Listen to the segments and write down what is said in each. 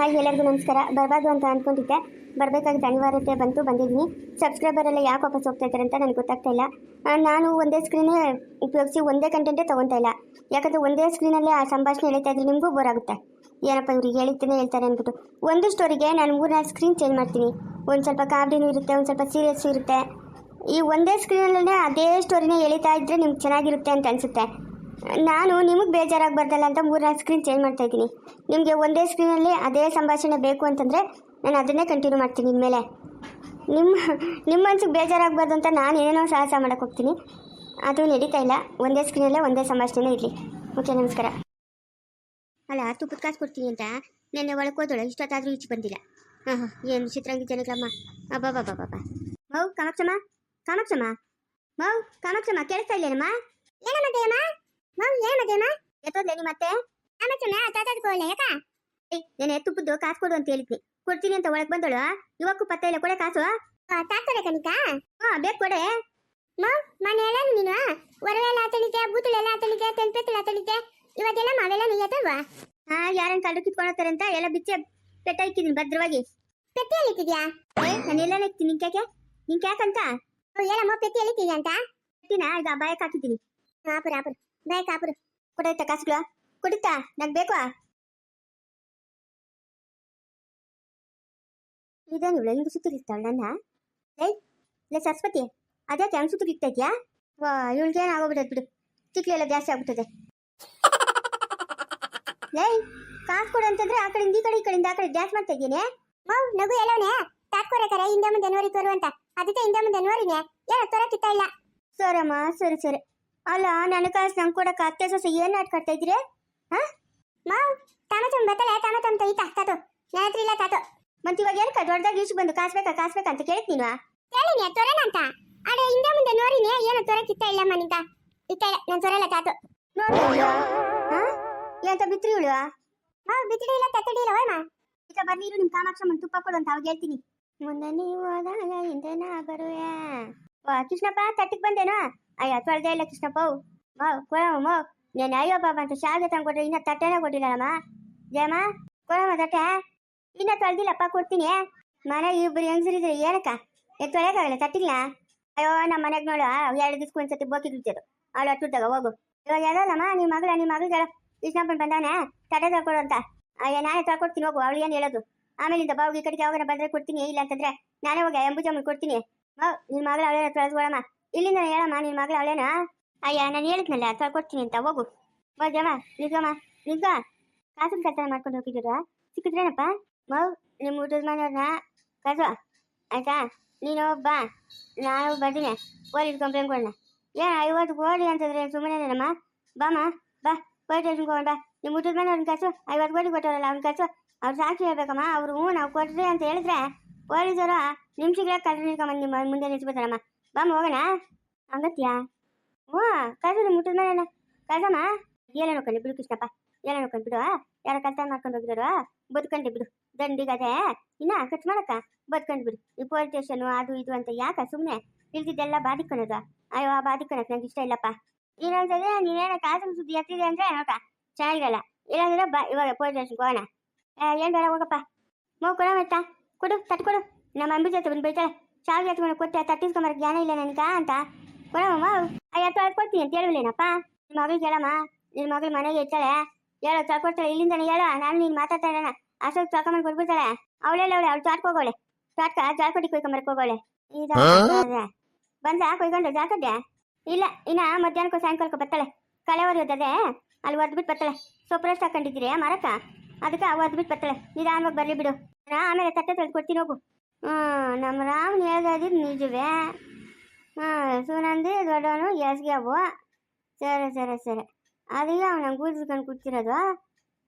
Hi ಎಲ್ಲರಿಗೂ ನಮಸ್ಕಾರ. ಬರಬಾರ್ದು ಅಂತ ಅಂದ್ಕೊಂಡಿದ್ದೆ ಬರಬೇಕಾಗಿದ್ದ ಅನಿವಾರ್ಯತೆ ಬಂತು, ಬಂದಿದ್ದೀನಿ. ಸಬ್ಸ್ಕ್ರೈಬರ್ ಎಲ್ಲ ಯಾಕೆ ವಾಪಸ್ ಹೋಗ್ತಾ ಇದ್ದಾರೆ ಅಂತ ನನಗೆ ಗೊತ್ತಾಗ್ತಾ ಇಲ್ಲ. ನಾನು ಒಂದೇ ಸ್ಕ್ರೀನೇ ಉಪಯೋಗಿಸಿ ಒಂದೇ ಕಂಟೆಂಟೇ ತೊಗೊತಾ ಇಲ್ಲ. ಯಾಕಂದರೆ ಒಂದೇ ಸ್ಕ್ರೀನಲ್ಲೇ ಆ ಸಂಭಾಷಣೆ ಹೇಳ್ತಾ ಇದ್ರೆ ನಿಮಗೂ ಬೋರ್ ಆಗುತ್ತೆ. ಏನಪ್ಪ ಇವ್ರಿಗೆ ಹೇಳಿದ್ದೇನೆ ಹೇಳ್ತಾರೆ ಅಂದ್ಬಿಟ್ಟು ಒಂದು ಸ್ಟೋರಿಗೆ ನಾನು ಮೂರನೇ ಸ್ಕ್ರೀನ್ ಚೇಂಜ್ ಮಾಡ್ತೀನಿ. ಒಂದು ಸ್ವಲ್ಪ ಕಾಮಿಡಿನೂ ಇರುತ್ತೆ, ಒಂದು ಸ್ವಲ್ಪ ಸೀರಿಯಸ್ಸು ಇರುತ್ತೆ. ಈ ಒಂದೇ ಸ್ಕ್ರೀನಲ್ಲೇ ಅದೇ ಸ್ಟೋರಿನೇ ಹೇಳ್ತಾ ಇದ್ದರೆ ನಿಮ್ಗೆ ಚೆನ್ನಾಗಿರುತ್ತೆ ಅಂತ ಅನಿಸುತ್ತೆ. ನಾನು ನಿಮಗೆ ಬೇಜಾರಾಗಬಾರ್ದಲ್ಲ ಅಂತ ಮೂರ್ನಾಲ್ಕು ಸ್ಕ್ರೀನ್ ಚೇಂಜ್ ಮಾಡ್ತಾ ಇದ್ದೀನಿ. ನಿಮಗೆ ಒಂದೇ ಸ್ಕ್ರೀನಲ್ಲಿ ಅದೇ ಸಂಭಾಷಣೆ ಬೇಕು ಅಂತಂದರೆ ನಾನು ಅದನ್ನೇ ಕಂಟಿನ್ಯೂ ಮಾಡ್ತೀನಿ ಇನ್ಮೇಲೆ. ನಿಮ್ಮ ನಿಮ್ಮ ಮನ್ಸಿಗೆ ಬೇಜಾರಾಗಬಾರ್ದು ಅಂತ ನಾನು ಏನೇನೋ ಸಾಹಸ ಮಾಡೋಕ್ಕೆ ಹೋಗ್ತೀನಿ. ಅದು ನಡೀತಾ ಇಲ್ಲ. ಒಂದೇ ಸ್ಕ್ರೀನಲ್ಲೇ ಒಂದೇ ಸಂಭಾಷಣೆ ಇರಲಿ. ಓಕೆ, ನಮಸ್ಕಾರ. ಅಲ್ಲ ತುಪ್ಪದ ಕಾಸು ಕೊಡ್ತೀನಿ ಅಂತ ನೆನ್ನೆ ಒಳಕೋದಳು ಇಷ್ಟೊತ್ತಾದರೂ ಈಚೆ ಬಂದಿಲ್ಲ. ಹಾಂ ಏನು ಚಿತ್ರಂಗಿ ಜನಗಳಮ್ಮ ಅಬ್ಬಾ ಬಾ ಬಾ ಮೌ, ಕಾಮಾಕ್ಷಮ್ಮ ಕಾಮಾಕ್ಷಮ್ಮ. ಮೌ, ಕಾಮಾಕ್ಷಮ್ಮ, ಕೇಳಿಸ್ತಾ ಇಲ್ಲೇನಮ್ಮ? ಏನಮ್ಮದೇಮ್ಮ ಮೌ ಏನಮ್ಮದೇಮ್ಮ ಎತ್ತೋದ್ಲೆ ನಿಮ್ಮ ಮತ್ತೆ? ಕಾಮಾಕ್ಷಮ್ಮ ತಾತಾಡ್ಕೊಳ್ಳೆ ಯಾಕ? ನೆನೆ ತುಪ್ಪದ್ದು ಕಾಸು ಕೊಡು ಅಂತ ಹೇಳಿದ್ನಿ. ಕೊಡ್ತೀನಿ ಅಂತ ಒಳಗೆ ಬಂದಳು. ಇವಕ್ಕೂ ಪತ್ತ ಇಲ್ಲ, ಕೊಡೆ ಕಾಸು? ತಾತ್ಕೊಡೆ ಕನಿಕಾ? ಹಾ, ಬೇಕು ಕೊಡೆ. ಮೌ, ಮನೆ ಎಲ್ಲ ನೀನು? ಹೊರವೆಲ್ಲ ಆತಳಿಕೆ ಬೂತಳೆಲ್ಲ ಆತಳಿಕೆ ತೆಲ್ಪೆತ್ತಲ ಆತಳಿಕೆ ಇವತ್ತೆಲ್ಲ ಮಾವೆಲ್ಲ ನೀಯತ್ತಲ್ವಾ ಹಾ, ಯಾರನ್ನ ಕಳ್ಳು ಕಿತ್ಕೊಳತ್ತಾರೆ ಅಂತ ಎಲ್ಲ ಬಿಚ್ಚೆ ಪೆಟ್ಟ ಇಕ್ಕಿದೀನಿ ಭದ್ರವಾಗಿ. ಪೆಟ್ಟಿಯಲ್ಲಿ ಇಕ್ಕಿದ್ಯಾ ಏ ನಾನೆಲ್ಲ ಇಕ್ತೀನಿ ನಿಂಗೆ ನಿಂಕ್ಯಾಕಂತ ಹೇಳಮ್ಮ ಪೆಟ್ಟಿಯಲ್ಲಿ ಅಂತ? ಪೆಟ್ಟಿನ, ಈಗ ಬಾಯಕ್ ಹಾಕಿದ್ದೀನಿ. ಆಪುರ ಆಪುರ. ಬಾಯಕ್ ಕಾಪುರು ಕೊಡಾಯ್ತಾ ಕಾಸುಗಳು? ಕುಡಿತಾ? ನಂಗೆ ಬೇಕು ಇದೇನು ಇವಳು ಹಿಂಗೆ ಸುತ್ತಿರ್ತಾಳೆ ನನ್ನ? ಏಯ್ ಇಲ್ಲ ಸರಸ್ವತಿ, ಅದ್ಯಾಕೆ ಹೆಂಗೆ ಸುತ್ತಿರ್ತಾ ಇದೆಯಾ? ವಾ, ಇವಳಿಗೆ ಏನು ಆಗೋಗ್ಬಿಟ್ಟದೆ ಬಿಡು. ಚಿಕ್ಲಿ ಎಲ್ಲ ಜಾಸ್ತಿ ಆಗ್ಬಿಟ್ಟದೆ. ಲೈ ಕಾಸು ಕೊಡು ಅಂತಂದ್ರೆ ಆ ಕಡೆಯಿಂದ ಈ ಕಡೆ, ಈ ಕಡೆಯಿಂದ ಆ ಕಡೆ ಡ್ಯಾನ್ಸ್ ಮಾಡ್ತಾ ಇದ್ದೀನಿ. ಮೌ, ನಗು ಎಲ್ಲವನೇ? ತಾತ್ಕೋರೆ ಕರೆ, ಹಿಂದೆ ಮುಂದೆ ನೋರಿ ತೋರು ಅಂತ. ಅದಕ್ಕೆ ಹಿಂದೆ ಮುಂದೆ ನೋರಿನೇ? ಏನೋ ತೋರಕ್ಕಿತ್ತ ಇಲ್ಲ. ಸರಮ್ಮ, ಸರಿ ಸರಿ. ಅಲ್ಲ ನನ್ನ ಕಾಸು ನಂಗೆ ಕೊಡಕ್ಕೆ ಅತ್ತೆ ಸೊಸೆ ಏನು ಆಡ್ಕೊಡ್ತಾ ಇದ್ದೀರಿ? ಹಾ? ಮಾವ್ ತುಂಬ ಬತ್ತಲೆ? ತಾನ ತಮ್ಮ ತೈತ ತಾತು ಹತ್ರ ಇಲ್ಲ ತಾತು. ಮತ್ತೆ ಇವಾಗ ಏನಕ್ಕ ದೊಡ್ಡದಾಗಿ ಈಚು ಬಂದು ಕಾಸು ಬೇಕಾ ಕಾಸು ಬೇಕಾ ಅಂತ ಕೇಳ್ತೀನಿ ನೀನು? ಕೇಳಿನಿ ತೊರೆನ ಅಂತ. ಅಡೆ ಹಿಂದೆ ಮುಂದೆ ನೋಡಿನಿ ಏನು ತೊರಕ್ಕಿತ್ತ ಇಲ್ಲ ಮನಿಂದ ಇತ್ತ ಇಲ್ಲ ನಾನು ತೊರಲ್ಲ ತಾತು. ನೋಡಿ ಹಾ? ಎಂತ ಬಿತ್ರಿ ಇಳುವ ಹಾ ಬಿತ್ರಿ ಇಲ್ಲ ತತ್ತಡಿ ಇಲ್ಲ ಹೋಯ್ಮ ಈಗ ಬರ್ನೀರು ನಿಮ್ಮ ಕಾಮಾಕ್ಷಮ್ಮ ತುಪ್ಪ ಕೊಡು ಅಂತ ಅವಾಗ ಹೇಳ್ತೀನಿ. ಮುಂದೆ ನೀವು ಹೋದಾಗ ಹಿಂದೆ ನಾ ಬರುವೆ. ಕೃಷ್ಣಪ್ಪ ತಟ್ಟಿಗೆ ಬಂದೇನೋ? ಅಯ್ಯ ತೊಳ್ದೆ ಇಲ್ಲ ಕೃಷ್ಣಪ್ಪ. ಮಾವ್ ಕೊಡಮ್ಮ ಮಾವ್ ನಾನು ಅಯ್ಯೋ ಬಾಬಾ ಅಂತ ಶಾವಿಗೆ ತಂದ್ಕೊಟ್ರೆ ಇನ್ನ ತಟ್ಟೆನೇ ಕೊಟ್ಟಿಲ್ಲಮ್ಮ ಜಯಮ್ಮ ಕೊಡಮ್ಮ ತಟ್ಟೆ? ಇನ್ನ ತೊಳೆದಿಲ್ಲಪ್ಪ, ಕೊಡ್ತೀನಿ. ಮನೆ ಇಬ್ಬರು ಹೆಂಗಸರಿದ್ರೆ ಏನಕ್ಕ? ಏನು ತೊಳೆಯೋಕ್ಕಾಗಲ್ಲ ತಟ್ಟಿಲ್ಲ ಅಯ್ಯೋ ನಮ್ಮ ಮನೆಗೆ ನೋಡು ಎರಡು ದಿವ್ಸಕ್ಕೆ ಒಂದ್ಸತಿ ಬೋಕಿ ಬಿಡ್ತಿದ್ರು ಅವಳು ಹತ್ತಿದ್ದಾಗ ಹೋಗು. ಇವಾಗ ಯಾವ್ದಲ್ಲಮ್ಮ ನಿಮ್ಮ ಮಗಳ ನಿಮ್ಮ ಮಗಳ ಕೃಷ್ಣಪ್ಪನ ಬಂದಾನೆ? ತಟ್ಟೆ ತಳ್ಕೊಡು ಅಂತ. ಅಯ್ಯ, ನಾನೇ ತಳ್ಕೊಡ್ತೀನಿ, ಹೋಗು, ಅವಳು ಏನು ಹೇಳೋದು? ಆಮೇಲಿಂದ ಬಾವು ಈ ಕಡೆಗೆ ಯಾವಾಗ ಬಂದ್ರೆ ಕೊಡ್ತೀನಿ, ಇಲ್ಲ ಅಂತಂದ್ರೆ ನಾನೇ ಹೋಗಿ ಅಂಬುಜಮ್ಮನ್ ಕೊಡ್ತೀನಿ. ಮಾವ್ ನಿಮ್ಮ ಮಗಳ ಅವಳೇನ ತೊಳೆದ್ಕೊಳಮ್ಮ ಇಲ್ಲಿಂದ ಹೇಳಮ್ಮ, ನಿನ್ ಮಗಳ ಅವಳೇನ? ಅಯ್ಯ, ನಾನು ಹೇಳಿದ್ನಲ್ಲ ತಳ್ಕೊಡ್ತೀನಿ ಅಂತ, ಹೋಗು. ಹೋಗ್ಯಮ್ಮ ನಿಗಮ್ಮ ನಿಜ ಕಾಸಿನ ಕರ್ತನ ಮಾಡ್ಕೊಂಡು ಹೋಗಿದ್ದೀರಾ? ಸಿಕ್ಕಿದ್ರೇನಪ್ಪ? ಮಾವ್ ನಿಮ್ಮ ಊಟದ ಮನೆಯವ್ರನ್ನ ಕರೆದು ಆಯ್ತಾ? ನೀನು ಬಾ. ನಾನು ಬರ್ತೀನಿ ಕಂಪ್ಲೇಂಟ್ ಕಂಪ್ಲೇಂಟ್ಗಳನ್ನ ಏನು ಐವತ್ತು ಗೋಡಿ ಅಂತಂದ್ರೆ ಸುಮ್ಮನೆ ಬಾಮ್ಮ, ಬಾ. ಪೊಲೀಸ್ ಸ್ಟೇಷನ್ಗೆ ಹೋಗೋಣ ನಿಮ್ಮ ಊಟದ ಮನೆಯವ್ರನ್ನ ಕರ್ಸು. ಐವತ್ತು ಗೋಡಿ ಕೊಟ್ಟವರಲ್ಲ ಅವ್ನ ಕಸು ಅವ್ರು ಸಾಕ್ಷಿ ಹೇಳ್ಬೇಕಮ್ಮ. ಅವ್ರು ಹ್ಞೂ ನಾವು ಕೊಟ್ರಿ ಅಂತ ಹೇಳಿದ್ರೆ ಪೊಲೀಸರು ನಿಮ್ಸಿಗೆ ಕಳ್ರಿ ನಿಲ್ಕೊಂಬಂದು ನಿಮ್ಮ ಮುಂದೆ ನಿಲ್ಸ್ಬಿಡ್ತಾರಮ್ಮ ಬಾಮ್ಮ ಹೋಗೋಣ ಹಂಗತ್ಯಾ? ಹ್ಞೂ ಕರ್ಸು ನಿಮ್ಮ ಮೇಲೆ ಕಳ್ಸಮ್ಮ? ಕರ್ಸಮ್ಮ ಏನೋ ನೋಡ್ಕೊಂಡು ಬಿಡು ಕೃಷ್ಣಪ್ಪ. ಏನೋ ನೋಡ್ಕೊಂಡು ಬಿಡು ಯಾರ ಕಲ್ತ ಮಾಡ್ಕೊಂಡು ಹೋಗಿದ್ರು ಬದುಕೊಂಡು ಬಿಡು. ದಂಡಿಗದೆ ಇನ್ನ ಖರ್ಚು ಮಾಡಕ್ಕ? ಬದುಕೊಂಡು ಬಿಡು. ಈ ಪೊಲೀಸ್ ಸ್ಟೇಷನು ಅದು ಇದು ಅಂತ ಯಾಕ ಸುಮ್ಮನೆ ಇಲ್ದಿದ್ದೆಲ್ಲ ಬಾದಿಕೊಳ್ಳೋದು ಅಯ್ಯೋ, ಆ ಬಾದಿಕೊಳ್ಳೋಕೆ ನಂಗೆ ಇಷ್ಟ ಇಲ್ಲಪ್ಪ. ಇನ್ನೊಂದ್ಸರಿ ನೀನೇನ ಕಾಸಿನ ಸುದ್ದಿ ಎತ್ತಿದೆ ಅಂದ್ರೆ ನೋಡ ಚೆನ್ನಾಗಿರಲ್ಲ. ಇಲ್ಲಾಂದ್ರೆ ಬಾ, ಇವಾಗ ಪೊಲೀಸ್ ಸ್ಟೇಷನ್ಗೆ ಹೋಗೋಣ. ಏನು ಬೇಡ, ಹೋಗಪ್ಪ. ಮಗು ಕೊಡ ಮತ್ತ? ಕೊಡು ತಟ್ಕೊಡು ಕೊಡು ನಮ್ಮ ಅಂಬಿ ಜೊತೆ ಬಂದು ಬೈತಾಳೆ. ಶಾವಿಗೆ ಎತ್ಕೊಂಡು ಕೊಟ್ಟೆ ತಟ್ಟಿಸ್ಕೊಂಬರ ಜ್ಞಾನ ಇಲ್ಲ ನನಗ ಅಂತ. ಕೊಡಮ್ಮ ಅಯ್ಯ ಕೊಡ್ತೀನಿ ಅಂತ ಹೇಳಲೇನಪ್ಪ ನಿಮ್ಮ ಮಗಳಿಗೆ ಹೇಳಮ್ಮ ನಿಮ್ಮ ಮಗಳು ಮನೆಗೆ ಇರ್ತಾಳೆ. ಹೇಳೋ ತೊಳ್ಕೊಡ್ತಾಳೆ ಇಲ್ಲಿಂದನೇ ಹೇಳೋ. ನಾನು ನೀನು ಮಾತಾಡ್ತಾ ಇರೋಣ ಅಷ್ಟೊತ್ತು ತೊಳ್ಕೊಂಬಂದು ಕೊಟ್ಬಿಡ್ತಾಳೆ. ಅವಳೆಲ್ಲ ಅವಳೆ. ಅವಳು ಚಾಟ್ಕ ಹೋಗೋಳೆ. ಚಾಟ್ಕ ಜಾಳ್ಕೊಟ್ಟಿ ಕೊಯ್ಕೊಂಬರ್ಕ ಹೋಗೋಳೆ. ಈಗ ಬಂದ ಕೊಯ್ಕೊಂಡು ಜಾಕದ್ದೆ ಇಲ್ಲ ಇನ್ನ ಮಧ್ಯಾಹ್ನಕ್ಕೂ ಸಾಯಂಕಾಲಕ್ಕೂ ಬರ್ತಾಳೆ. ಕಳೆ ಇದ್ದದೆ ಅಲ್ಲಿ ಒದ್ಬಿಟ್ಟು ಬರ್ತಾಳೆ. ಸೊಪ್ರಷ್ಟು ಹಾಕೊಂಡಿದ್ದೀರಿ ಮರಕ್ಕ? ಅದಕ್ಕೆ ಒದ್ಬಿಟ್ಟು ಬರ್ತಾಳೆ. ನಿಧಾನವಾಗಿ ಬರಲಿ ಬಿಡು. ಆಮೇಲೆ ತಟ್ಟೆ ತೊಳೆದು ಕೊಡ್ತೀನಿ ಹೋಗು. ಹ್ಞೂ, ನಮ್ಮ ರಾಮನ್ ಹೇಳ್ದಾದಿದ್ದು ನಿಜವೇ. ಹಾಂ ಸುನಂದಿ ದೊಡ್ಡವನು ಎಸ್ಗೆ ಅವು ಸರಿ ಸರಿ ಸರಿ. ಅದಕ್ಕೆ ಅವ್ನು ಕೂದಿಸ್ಕೊಂಡು ಕೂತಿರೋದು.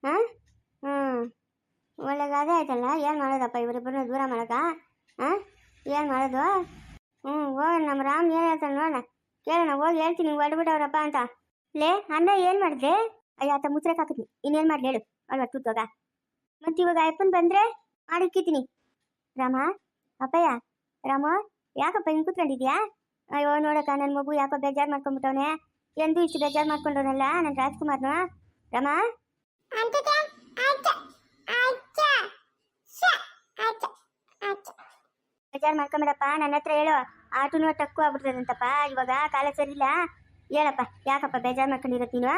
ಹಾಂ? ಹ್ಞೂ. ಒಳ್ಳೆಗೆ ಅದೇ ಆಯ್ತಲ್ಲ, ಏನು ಮಾಡೋದಪ್ಪ ಇವರಿಬ್ಬರನ್ನ ದೂರ ಮಾಡೋಕ ಹಾಂ? ಏನು ಮಾಡೋದು? ಹ್ಞೂ, ಹೋಗ, ನಮ್ಮ ರಾಮ್ ಏನು ಹೇಳ್ತಾನೆ ನೋಡೋಣ ಕೇಳೋಣ, ಹೋಗಿ ಹೇಳ್ತೀನಿ ಹೊಡ್ಬಿಟ್ಟವ್ರಪ್ಪ ಅಂತ. ಲೇ ಅನ್ನ ಏನು ಮಾಡಿದೆ? ಅಯ್ಯ, ಆತ ಮುಚ್ರಕ್ಕೆ ಹಾಕಿದ್ನಿ ಇನ್ನೇನು ಮಾಡಲಿ ಹೇಳು. ಅಲ್ವಾ ತುತ್ತೋಗ ಮತ್ತೆ ಇವಾಗ ಅಪ್ಪನ್ ಬಂದರೆ? ಮಾಡಿಕ್ಕಿತೀನಿ ರಾಮ? ಅಪ್ಪಯ್ಯ ರಾಮ ಯಾಕಪ್ಪ ಹಿಂಗೆ ಕೂತ್ಕೊಂಡಿದ್ಯಾ? ಅಯ್ಯೋ ನೋಡಕ್ಕ ನನ್ನ ಮಗು ಯಾಕೋ ಬೇಜಾರು ಮಾಡ್ಕೊಂಡ್ಬಿಟ್ಟವನೆ. ಎಂದು ಇಷ್ಟು ಬೇಜಾರು ಮಾಡ್ಕೊಂಡವನಲ್ಲ ನನ್ನ ರಾಜ್ಕುಮಾರ್ನ? ರಮ? ಬೇಜಾರು ಮಾಡ್ಕೊಂಬಿಡಪ್ಪ ನನ್ನ ಹತ್ರ ಹೇಳು. ಆಟೋನು ಟಕ್ಕು ಆಗ್ಬಿಡ್ತದಂತಪ್ಪ ಇವಾಗ ಕಾಲ ಸರಿಲ್ಲ ಹೇಳಪ್ಪ ಯಾಕಪ್ಪ ಬೇಜಾರು ಮಾಡ್ಕೊಂಡಿರತ್ತೀನ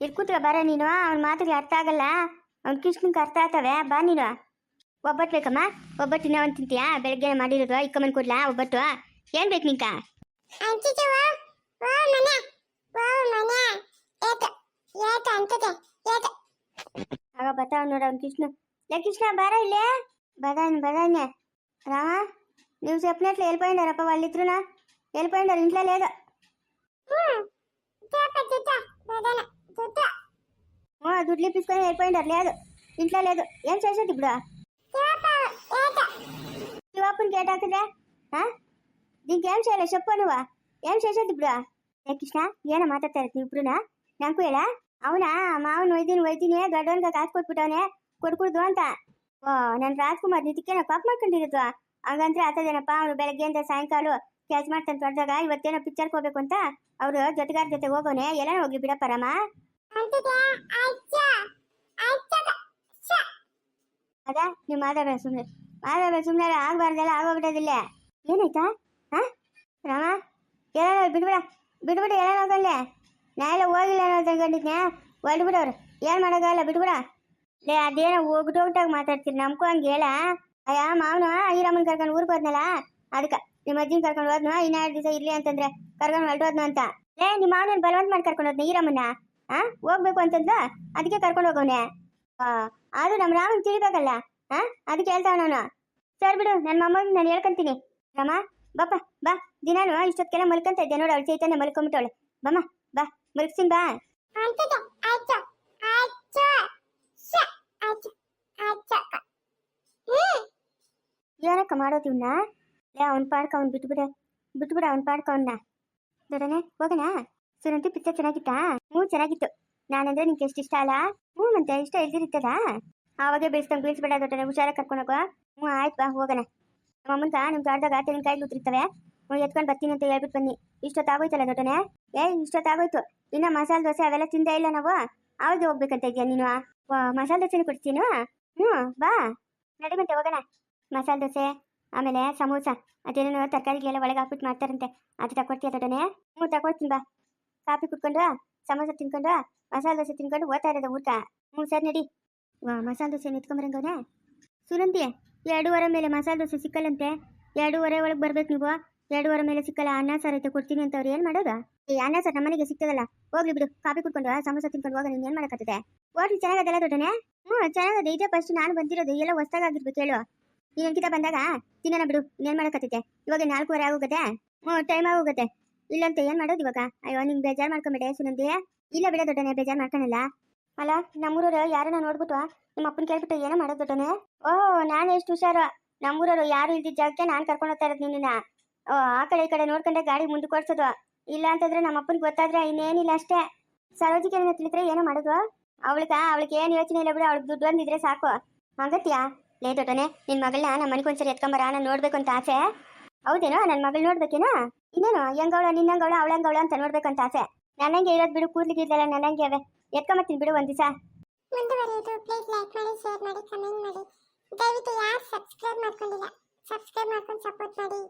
ಇಲ್ಲಿ ಕೂತ್ರ ಬರ ನೀನು ಅವ್ನ ಮಾತಿಗೆ ಅರ್ಥ ಆಗಲ್ಲ. ಅವ್ನ ಕೃಷ್ಣನ್ಗೆ ಅರ್ಥ ಆಗ್ತವೆ ಬಾ ನೀನು ಒಬ್ಬಟ್ಟು ಬೇಕಮ್ಮ ಒಬ್ಬಟ್ಟು ಇನ್ನೂ ಒಂದು ತಿಂತೀಯಾ ಬೆಳಗ್ಗೆ ಮಾಡಿರೋದು ಇಕ್ಕಮ್ಮನ್ ಕೊಡ್ಲಾ ಒಬ್ಬಟ್ಟು ಏನ್ ಬೇಕು ನಿಂಕ ಆಗ ಬರ್ತಾವ ನೋಡ ಅವ್ನ ಕೃಷ್ಣ ಲೇ ಕೃಷ್ಣ ಬಾರ ಇಲ್ಲೇ బదాని బదాని రామా నువ్వు చెప్పినట్లు వెళ్ళిపోయిండారప్ప వాళ్ళిద్దరునా వెళ్ళిపోయిండారు ఇంట్లో లేదు ఓ, దుడ్లు ఇప్పించుకొని వెళ్ళిపోయిండారు లేదు. ఇంట్లో లేదు. ఏం చేసేది ఇప్పుడు? శివాపుని కేటాకులే. దీనికి ఏం చేయలే? చెప్పు నువ్వా. ఏం చేసేది ఇప్పుడు? ఏ కృష్ణ ఏనా మాట్లాడతారు. ఇప్పుడునా? నాకు ఎలా? అవునా? మావన్ వైద్యుని వైద్యునే గడ్డోన్గా కాసుకొట్టుకుంటావునే కొడుకుడు ಅಂತ ಓ ನನ್ನ ರಾಜ್ಕುಮಾರ್ ನಿದಕ್ಕೇನೋ ಪಾಪ ಮಾಡ್ಕೊಂಡಿರೋದು ಹಂಗಂದ್ರೆ ಆತದೇನಪ್ಪ ಅವ್ರು ಬೆಳಗ್ಗೆಯಿಂದ ಸಾಯಂಕಾಲ ಕೆಲಸ ಮಾಡ್ತಾನೆ ತೊಡ್ದಾಗ ಇವತ್ತೇನೋ ಪಿಕ್ಚರ್ಗೆ ಹೋಗ್ಬೇಕು ಅಂತ ಅವರು అవరు ಜೊತೆ ಹೋಗೋನೆ ಎಲ್ಲಾನು ఎలా ಬಿಡಪ್ಪ బిడపరామా ಅದ, ನೀವು ಮಾತಾಡ ಸುಮ್ಮನೆ ಮಾತಾಡ ಸುಮ್ಮನೆ ಆಗ್ಬಾರ್ದೆಲ್ಲ ಆಗೋಗ್ಬಿಟ್ಟದಿಲ್ಲ ಏನಾಯ್ತಾ? ಹಾ? ರಾಮ ಏನಾರ ಬಿಡ್ಬಿಡ ಬಿಡ್ಬಿಡ ಏನಾರ ಹೋಗಲ್ಲೇ. ನಾ ಎಲ್ಲ ಹೋಗಿಲ್ಲ ಅನ್ನೋದು ಅನ್ಕೊಂಡಿದ್ನೆ ಹೊಡ್ಬಿಡವ್ರು ಏನು ಮಾಡೋಕ್ಕಾಗಲ್ಲ ಬಿಡ್ಬಿಡ ಲೇ, ಅದೇನೋ ಹೋಗ್ಬಿಟ್ಟು ಹೋಗ್ಬಿಟ್ಟಾಗ ಮಾತಾಡ್ತೀರಿ ನಮ್ಗೂ ಹಂಗೆ ಹೇಳ. ಅಯ್ಯ, ಮಾವನ ಈರಮ್ಮನ ಕರ್ಕೊಂಡು ಊರಿಗೆ ಹೋದ್ನಲ್ಲ? ಅದಕ್ಕೆ ನಿಮ್ಮ ಅಜ್ಜಿನ ಕರ್ಕೊಂಡು ಹೋದ್ನು? ಇನ್ನ ಎರಡು ದಿವಸ ಇರ್ಲಿ ಅಂತಂದ್ರೆ ಕರ್ಕೊಂಡು ಹೊರಟೋದ್ನು ಅಂತ. ಲೇ ನಿಮ್ಮ ಮಾವನ ಬಲವಂತ ಮಾಡಿ ಕರ್ಕೊಂಡು ಹೋದ್ನ ಈರಮ್ಮನ ಆ? ಹೋಗ್ಬೇಕು ಅಂತಂದ ಅದಕ್ಕೆ ಕರ್ಕೊಂಡು ಹೋಗೋಣ ಆ ಅದು ನಮ್ಮ ರಾಮನ್ ತಿಳಿಬೇಕಲ್ಲ? ಆ ಅದಕ್ಕೆ ಹೇಳ್ತಾವ ನಾನು. ಸರ್ ಬಿಡು ನನ್ನ ಮೊಮ್ಮಗ ನಾನು ಹೇಳ್ಕೊಂತೀನಿ. ರಾಮ ಬಪ್ಪ ಬಾ. ದಿನಾನು ಇಷ್ಟೊತ್ತಿಗೆಲ್ಲ ಮಲ್ಕೊಂತ ಇದ್ದೆ ನೋಡು ಅವಳು ಚೈತನ್ಯ ಮಲ್ಕೊಂಬಿಟ್ಟವಳು. ಬಮ್ಮ ಬಾ ಮಲ್ಕ್ಸಿನ್ ಬಾ. ಏನಕ್ಕ ಮಾಡೋದು ಇವನ್ನ ಲೇ ಅವ್ನ ಪಾಡ್ಕ ಅವ್ನು ಬಿಟ್ಬಿಡ ಬಿಟ್ಬಿಡ ಅವ್ನ ಪಾಡ್ಕ ಅವನ್ನ ದೊಡನೆ ಹೋಗೋಣ ಸುನಂತಿ ಪಿಕ್ಚರ್ ಚೆನ್ನಾಗಿತ್ತಾ? ಹ್ಞೂ, ಚೆನ್ನಾಗಿತ್ತು. ನಾನಂದ್ರೆ ನಿಂಗೆ ಎಷ್ಟು ಇಷ್ಟ ಅಲ್ಲ? ಹ್ಞೂ, ಮತ್ತೆ ಇಷ್ಟ ಇಲ್ದಿರ್ತದ ಆವಾಗೆ ಬೀಳ್ಸ್ದಂಗೆ ಬೀಳ್ಸ್ಬೇಡ ದೊಡ್ಡ ಹುಷಾರಾಗಿ ಕರ್ಕೊಂಡು ಹೋಗೋ ಹ್ಞೂ, ಆಯ್ತು ಬಾ, ಹೋಗೋಣ. ನಮ್ಮ ಅಮ್ಮಂತ ನಿಮ್ಮ ತೋಟದಾಗ ತೆಂಗಿನಕಾಯಿ ಕೂತಿರ್ತವೆ ಹ್ಞೂ, ಎತ್ಕೊಂಡು ಬರ್ತೀನಿ ಅಂತ ಹೇಳ್ಬಿಟ್ಟು ಬನ್ನಿ. ಇಷ್ಟೊತ್ತಾಗೋಯ್ತಲ್ಲ ದೊಡ್ಡನೆ? ಏ ಇಷ್ಟೊತ್ತಾಗೋಯ್ತು ಇನ್ನ ಮಸಾಲೆ ದೋಸೆ ಅವೆಲ್ಲ ತಿಂದೇ ಇಲ್ಲ ನಾವು. ಅವಾಗ ಹೋಗ್ಬೇಕಂತ ಇದೆಯಾ ನೀನು? ಮಸಾಲೆ ದೋಸೆನೂ ಕೊಡ್ತೀನಿ ಹ್ಞೂ, ಬಾ. ನಡಿ ಮತ್ತೆ ಹೋಗೋಣ. ಮಸಾಲೆ ದೋಸೆ, ಆಮೇಲೆ ಸಮೋಸ, ಅದೇನೇನೋ ತರಕಾರಿಗೆಲ್ಲ ಒಳಗೆ ಹಾಕ್ಬಿಟ್ಟು ಮಾಡ್ತಾರಂತೆ. ಅದು ತಕೊಡ್ತೀಯ ದೊಡ್ಡನೆ? ಹ್ಞೂ ತಗೊಳ್ತೀನಿ ಬಾ. ಕಾಫಿ ಕುಟ್ಕೊಂಡು ಸಮೋಸ ತಿನ್ಕೊಂಡು, ಮಸಾಲೆ ದೋಸೆ ತಿನ್ಕೊಂಡು ಓದ್ತಾ ಇರೋದು ಊಟ ಹ್ಞೂ ಸರಿ, ನಡಿ. ಮಸಾಲೆ ದೋಸೆ ನಿತ್ಕೊಂಬರಂಗವನೆ ಸುನಂತಿ ಎರಡೂವರೆ ಮೇಲೆ ಮಸಾಲೆ ದೋಸೆ ಸಿಕ್ಕಲ್ಲಂತೆ? ಎರಡೂವರೆ ಒಳಗೆ ಬರ್ಬೇಕು ನೀವು. ಎರಡೂವರೆ ಮೇಲೆ ಸಿಕ್ಕಲ್ಲ, ಅನ್ನ, ಸಾರು ಐತೆ, ಕೊಡ್ತೀನಿ ಅಂತ ಅವ್ರು ಏನು ಮಾಡೋದು? ಈ ಅನ್ನ, ಸರ್ ನಮ್ಮನೆಗೆ ಸಿಗ್ತದಲ್ಲ ಹೋಗ್ಲಿ ಬಿಡು, ಕಾಫಿ ಕುಟ್ಕೊಂಡು ಸಮೋಸ ತಿನ್ಕೊಂಡು ನೀನು ಏನು ಮಾಡೋಕ್ಕತ್ತದೆ ಹೋಟ್ಲು ಚೆನ್ನಾಗದಲ್ಲ ದೊಡ್ಡನೆ. ಹ್ಞೂ, ಚೆನ್ನಾಗದೆ, ಇದೇ ಫಸ್ಟ್ ನಾನು ಬಂದಿರೋದು, ಎಲ್ಲ ಹೊಸ್ದಾಗಿರ್ಬೇಕು ಹೇಳು ನೀನು ಅಂಕಿತ ಬಂದಾಗ, ತಿನ್ನೋಣ ಬಿಡು ಇನ್ನೇನು ಮಾಡೋಕ್ಕತ್ತೈತೆ ಇವಾಗ ನಾಲ್ಕೂವರೆ ಆಗೋಗುತ್ತೆ ಹ್ಞೂ ಟೈಮ್ ಆಗೋಗುತ್ತೆ ಇಲ್ಲಂತ, ಏನು ಮಾಡೋದು ಇವಾಗ? ಅಯ್ಯೋ, ನಿಂಗೆ ಬೇಜಾರು ಮಾಡ್ಕೊಂಬೇಡ, ಸುನಂದಿ. ಇಲ್ಲ ಬಿಡ ದೊಡ್ಡನೆ, ಬೇಜಾರ್ ಮಾಡ್ಕೊಳಲ್ಲ. ಅಲ್ಲ ನಮ್ಮೂರವ್ರು ಯಾರನ್ನ ನೋಡ್ಬಿಟ್ಟು ನಿಮ್ಮ ಅಪ್ಪನ ಕೇಳ್ಬಿಟ್ಟು ಏನೋ ಮಾಡೋದು ದೊಡ್ಡನೆ? ಓ, ನಾನು ಎಷ್ಟು ಹುಷಾರು. ನಮ್ಮೂರವ್ರು ಯಾರು ಇಲ್ದಿದ್ದ ಜಾಗಕ್ಕೆ ನಾನು ಕರ್ಕೊಂಡು ಹೋಗ್ತಾ ಇರೋದು ನಿನ್ನ ಓ, ಆ ಕಡೆ ಈ ಕಡೆ ನೋಡ್ಕೊಂಡೆ ಗಾಡಿ ಮುಂದೆ ಕೊಡ್ಸೋದು ಇಲ್ಲ ಅಂತಂದ್ರೆ ನಮ್ಮ ಅಪ್ಪನಿಗೆ ಗೊತ್ತಾದ್ರೆ ಇನ್ನೇನಿಲ್ಲ ಅಷ್ಟೇ. ಸರೋಜಿಗೆ ಏನೋ ತಿಳಿದ್ರೆ ಏನೋ ಮಾಡೋದು? ಅವಳಿಗ, ಅವಳಿಗೆ ಏನು ಯೋಚನೆ ಇಲ್ಲ ಬಿಡು, ಅವಳಿಗೆ ದುಡ್ಡು ಬಂದಿದ್ರೆ ಸಾಕು. ಹಂಗತ್ಯಾ? ಲೇ ದೊಡ್ಡನೆ ನಿನ್ನ ಮಗಳನ್ನ ನಮ್ಮ ಮನೆಗೆ ಒಂದ್ಸರಿ ಎತ್ಕೊಂಬರ ನಾನು ನೋಡ್ಬೇಕು ಅಂತ ಆಸೆ. ಹೌದೇನೋ? ನನ್ನ ಮಗಳು ನೋಡ್ಬೇಕೇನಾ? ಇನ್ನೇನು? ಹೆಂಗವಳ, ನಿನ್ನಂಗವಳ, ಅವಳಂಗವಳ ಅಂತ ನೋಡ್ಬೇಕಂತ ಆಸೆ. ನನ್ನಂಗೆ ಇರೋದು ಬಿಡು ಕೂದ್ಲಿಗಿದ್ದಲ್ಲ ನನ್ನಂಗೆ ಅವೆ. ಎತ್ಕೊಂಬತ್ತೀನಿ ಬಿಡು ಒಂದು ದಿವಸ. ಮುಂದುವರಿಯುವುದು ಪ್ಲೀಸ್ ಲೈಕ್ ಮಾಡಿ ಶೇರ್ ಮಾಡಿ ಕಮೆಂಟ್ ಮಾಡಿ. ದಯವಿಟ್ಟು ಯಾರು ಸಬ್ಸ್ಕ್ರೈಬ್ ಮಾಡ್ಕೊಂಡಿಲ್ಲ ಸಬ್ಸ್ಕ್ರೈಬ್ ಮಾಡ್ಕೊಂಡು ಸಪೋರ್ಟ್ ಮಾಡಿ.